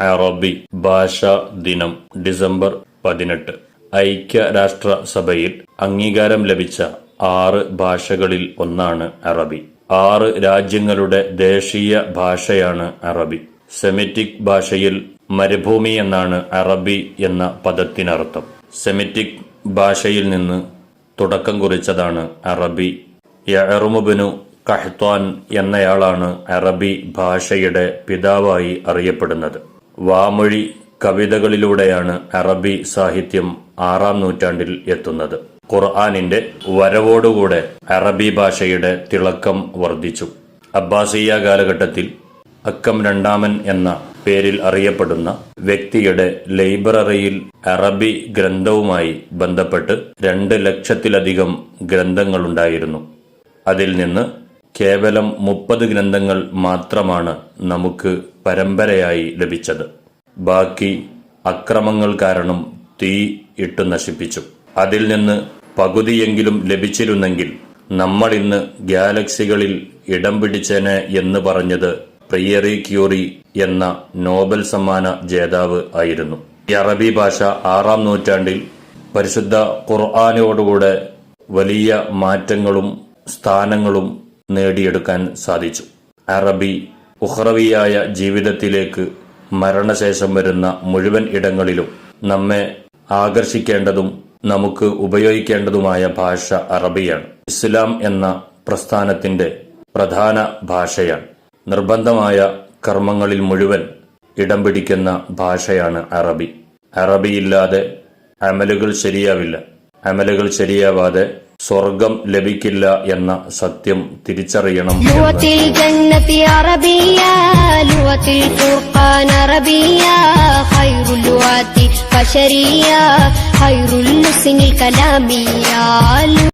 അറബി ഭാഷാ ദിനം ഡിസംബർ പതിനെട്ട്. ഐക്യരാഷ്ട്ര സഭയിൽ അംഗീകാരം ലഭിച്ച ആറ് ഭാഷകളിൽ ഒന്നാണ് അറബി. ആറ് രാജ്യങ്ങളുടെ ദേശീയ ഭാഷയാണ് അറബി. സെമിറ്റിക് ഭാഷയിൽ മരുഭൂമി എന്നാണ് അറബി എന്ന പദത്തിനർത്ഥം. സെമിറ്റിക് ഭാഷയിൽ നിന്ന് തുടക്കം കുറിച്ചതാണ് അറബി. യഅറുമുബിനു കഹ്ത്വാൻ എന്നയാളാണ് അറബി ഭാഷയുടെ പിതാവായി അറിയപ്പെടുന്നത്. വാമൊഴി കവിതകളിലൂടെയാണ് അറബി സാഹിത്യം ആറാം നൂറ്റാണ്ടിൽ എത്തുന്നത്. ഖുർആാനിന്റെ വരവോടുകൂടെ അറബി ഭാഷയുടെ തിളക്കം വർദ്ധിച്ചു. അബ്ബാസിയ കാലഘട്ടത്തിൽ അക്കം രണ്ടാമൻ എന്ന പേരിൽ അറിയപ്പെടുന്ന വ്യക്തിയുടെ ലൈബ്രറിയിൽ അറബി ഗ്രന്ഥവുമായി ബന്ധപ്പെട്ട് രണ്ട് ലക്ഷത്തിലധികം ഗ്രന്ഥങ്ങളുണ്ടായിരുന്നു. അതിൽ നിന്ന് കേവലം മുപ്പത് ഗ്രന്ഥങ്ങൾ മാത്രമാണ് നമുക്ക് പരമ്പരയായി ലഭിച്ചത്. ബാക്കി അക്രമങ്ങൾ കാരണം തീ ഇട്ടു നശിപ്പിച്ചു. അതിൽ നിന്ന് പകുതിയെങ്കിലും ലഭിച്ചിരുന്നെങ്കിൽ നമ്മൾ ഇന്ന് ഗാലക്സികളിൽ ഇടം പിടിച്ചേനെ എന്ന് പറഞ്ഞത് പ്രിയറി ക്യൂറി എന്ന നോബൽ സമ്മാന ജേതാവ് ആയിരുന്നു. ഈ അറബി ഭാഷ ആറാം നൂറ്റാണ്ടിൽ പരിശുദ്ധ ഖുർആാനോടുകൂടെ വലിയ മാറ്റങ്ങളും സ്ഥാനങ്ങളും നേടിയെടുക്കാൻ സാധിച്ചു. അറബി ഉഹ്റവിയായ ജീവിതത്തിലേക്ക് മരണശേഷം വരുന്ന മുഴുവൻ ഇടങ്ങളിലും നമ്മെ ആകർഷിക്കേണ്ടതും നമുക്ക് ഉപയോഗിക്കേണ്ടതുമായ ഭാഷ അറബിയാണ്. ഇസ്ലാം എന്ന പ്രസ്ഥാനത്തിന്റെ പ്രധാന ഭാഷയാണ്. നിർബന്ധമായ കർമ്മങ്ങളിൽ മുഴുവൻ ഇടം പിടിക്കുന്ന ഭാഷയാണ് അറബി. അറബിയില്ലാതെ അമലുകൾ ശരിയാവില്ല. അമലുകൾ ശരിയാവാതെ സ്വർഗം ലഭിക്കില്ല എന്ന സത്യം തിരിച്ചറിയണം എന്ന്.